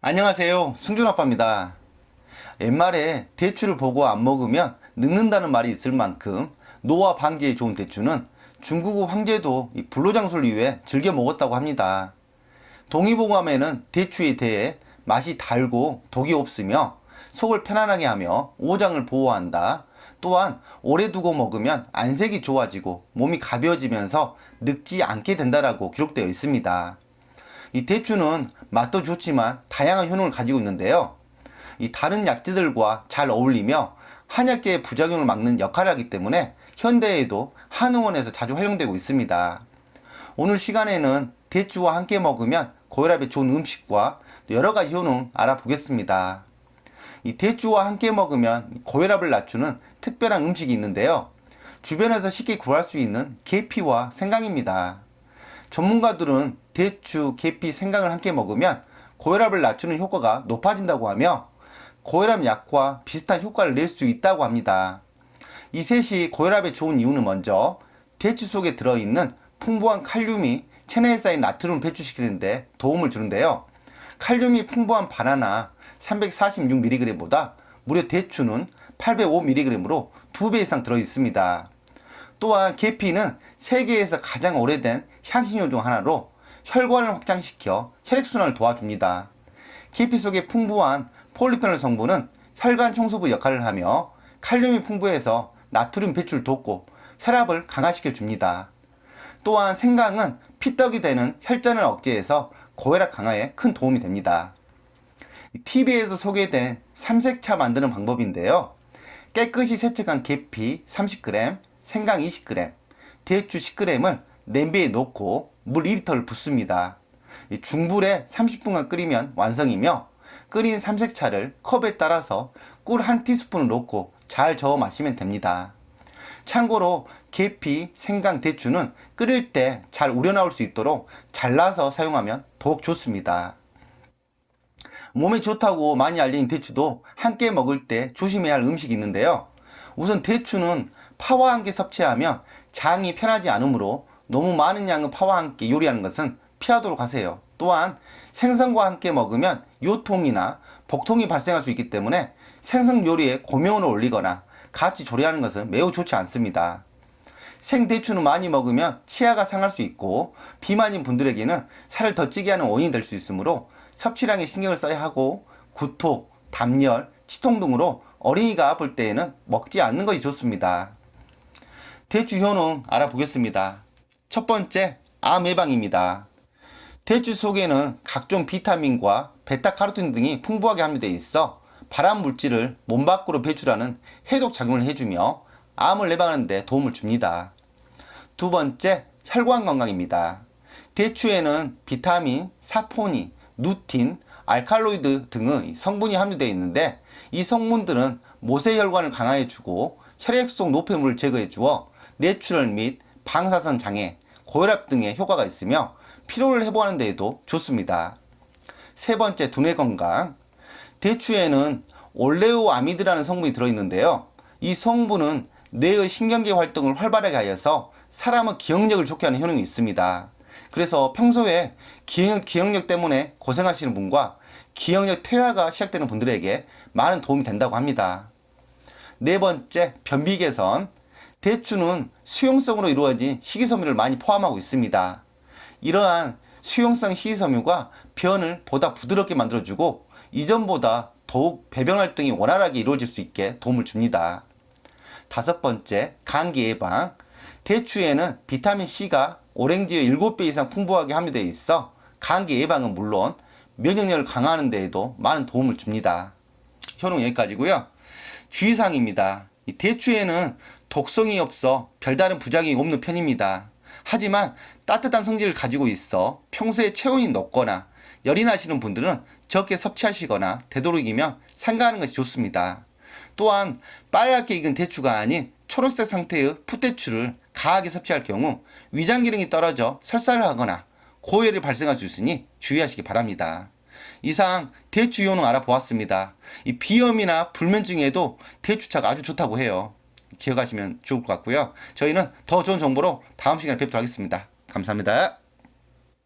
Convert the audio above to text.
안녕하세요. 승준아빠입니다. 옛말에 대추를 보고 안 먹으면 늙는다는 말이 있을 만큼 노화 방지에 좋은 대추는 중국 황제도 이 불로장수를 위해 즐겨 먹었다고 합니다. 동의보감에는 대추에 대해 맛이 달고 독이 없으며 속을 편안하게 하며 오장을 보호한다. 또한 오래 두고 먹으면 안색이 좋아지고 몸이 가벼워지면서 늙지 않게 된다라고 기록되어 있습니다. 이 대추는 맛도 좋지만 다양한 효능을 가지고 있는데요. 이 다른 약재들과 잘 어울리며 한약재의 부작용을 막는 역할을 하기 때문에 현대에도 한의원에서 자주 활용되고 있습니다. 오늘 시간에는 대추와 함께 먹으면 고혈압에 좋은 음식과 여러 가지 효능 알아보겠습니다. 이 대추와 함께 먹으면 고혈압을 낮추는 특별한 음식이 있는데요. 주변에서 쉽게 구할 수 있는 계피와 생강입니다. 전문가들은 대추, 계피, 생강을 함께 먹으면 고혈압을 낮추는 효과가 높아진다고 하며 고혈압 약과 비슷한 효과를 낼 수 있다고 합니다. 이 셋이 고혈압에 좋은 이유는 먼저 대추 속에 들어있는 풍부한 칼륨이 체내에 쌓인 나트륨을 배출시키는데 도움을 주는데요. 칼륨이 풍부한 바나나 346mg보다 무려 대추는 805mg으로 2배 이상 들어있습니다. 또한 계피는 세계에서 가장 오래된 향신료 중 하나로 혈관을 확장시켜 혈액순환을 도와줍니다. 계피 속의 풍부한 폴리페놀 성분은 혈관 청소부 역할을 하며 칼륨이 풍부해서 나트륨 배출을 돕고 혈압을 강화시켜 줍니다. 또한 생강은 피떡이 되는 혈전을 억제해서 고혈압 강화에 큰 도움이 됩니다. TV에서 소개된 삼색차 만드는 방법인데요. 깨끗이 세척한 계피 30g, 생강 20g, 대추 10g을 냄비에 넣고 물 2리터를 붓습니다. 이 중불에 30분간 끓이면 완성이며 끓인 삼색차를 컵에 따라서 꿀 한 티스푼을 넣고 잘 저어 마시면 됩니다. 참고로 계피, 생강, 대추는 끓일 때 잘 우려나올 수 있도록 잘라서 사용하면 더욱 좋습니다. 몸에 좋다고 많이 알린 대추도 함께 먹을 때 조심해야 할 음식이 있는데요. 우선 대추는 파와 함께 섭취하면 장이 편하지 않으므로 너무 많은 양의 파와 함께 요리하는 것은 피하도록 하세요. 또한 생선과 함께 먹으면 요통이나 복통이 발생할 수 있기 때문에 생선 요리에 고명을 올리거나 같이 조리하는 것은 매우 좋지 않습니다. 생대추는 많이 먹으면 치아가 상할 수 있고 비만인 분들에게는 살을 더 찌게 하는 원인이 될 수 있으므로 섭취량에 신경을 써야 하고 구토, 담열, 치통 등으로 어린이가 아플 때에는 먹지 않는 것이 좋습니다. 대추 효능 알아보겠습니다. 첫 번째, 암 예방입니다. 대추 속에는 각종 비타민과 베타카로틴 등이 풍부하게 함유되어 있어 발암 물질을 몸 밖으로 배출하는 해독 작용을 해주며 암을 예방하는 데 도움을 줍니다. 두 번째, 혈관 건강입니다. 대추에는 비타민, 사포닌, 누틴, 알칼로이드 등의 성분이 함유되어 있는데 이 성분들은 모세혈관을 강화해 주고 혈액 속 노폐물을 제거해 주어 뇌출혈 및 방사선 장애, 고혈압 등의 효과가 있으며 피로를 회복하는 데에도 좋습니다. 세 번째, 두뇌 건강. 대추에는 올레오아미드라는 성분이 들어있는데요. 이 성분은 뇌의 신경계 활동을 활발하게 하여서 사람의 기억력을 좋게 하는 효능이 있습니다. 그래서 평소에 기억, 기억력 때문에 고생하시는 분과 기억력 퇴화가 시작되는 분들에게 많은 도움이 된다고 합니다. 네 번째, 변비 개선. 대추는 수용성으로 이루어진 식이섬유를 많이 포함하고 있습니다. 이러한 수용성 식이섬유가 변을 보다 부드럽게 만들어주고 이전보다 더욱 배변 활동이 원활하게 이루어질 수 있게 도움을 줍니다. 다섯 번째, 감기 예방. 대추에는 비타민C가 오렌지의 7배 이상 풍부하게 함유되어 있어 감기 예방은 물론 면역력을 강화하는 데에도 많은 도움을 줍니다. 효능 여기까지고요. 주의사항입니다. 이 대추에는 독성이 없어 별다른 부작용이 없는 편입니다. 하지만 따뜻한 성질을 가지고 있어 평소에 체온이 높거나 열이 나시는 분들은 적게 섭취하시거나 되도록이면 삼가하는 것이 좋습니다. 또한 빨갛게 익은 대추가 아닌 초록색 상태의 풋대추를 가하게 섭취할 경우 위장 기능이 떨어져 설사를 하거나 고열이 발생할 수 있으니 주의하시기 바랍니다. 이상 대추 효능 알아보았습니다. 이 비염이나 불면증에도 대추차가 아주 좋다고 해요. 기억하시면 좋을 것 같고요. 저희는 더 좋은 정보로 다음 시간에 뵙도록 하겠습니다. 감사합니다.